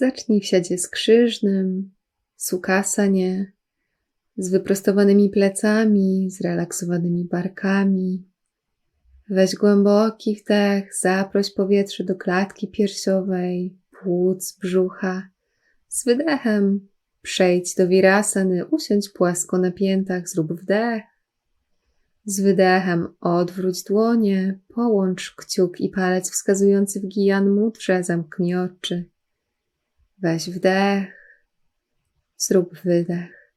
Zacznij w siadzie skrzyżnym, sukasanie, z wyprostowanymi plecami, zrelaksowanymi barkami. Weź głęboki wdech, zaproś powietrze do klatki piersiowej, płuc, brzucha. Z wydechem przejdź do wirasany, usiądź płasko na piętach, zrób wdech. Z wydechem odwróć dłonie, połącz kciuk i palec wskazujący w gijan mudrze, zamknij oczy. Weź wdech, zrób wydech.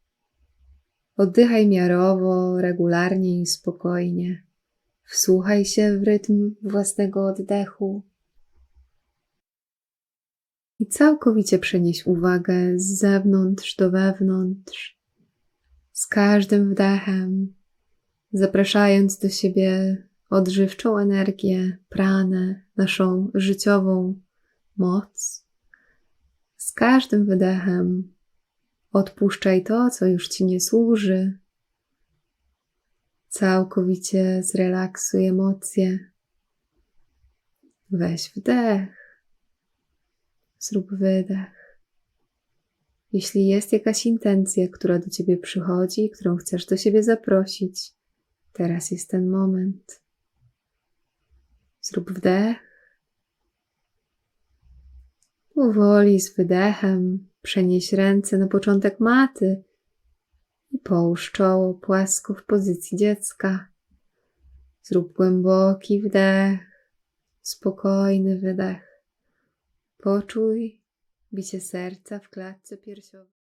Oddychaj miarowo, regularnie i spokojnie. Wsłuchaj się w rytm własnego oddechu i całkowicie przenieś uwagę z zewnątrz do wewnątrz. Z każdym wdechem, zapraszając do siebie odżywczą energię, pranę, naszą życiową moc. Z każdym wydechem odpuszczaj to, co już ci nie służy. Całkowicie zrelaksuj emocje. Weź wdech, zrób wydech. Jeśli jest jakaś intencja, która do ciebie przychodzi, którą chcesz do siebie zaprosić, teraz jest ten moment. Zrób wdech. Powoli z wydechem przenieś ręce na początek maty i połóż czoło płasko w pozycji dziecka. Zrób głęboki wdech, spokojny wydech. Poczuj bicie serca w klatce piersiowej.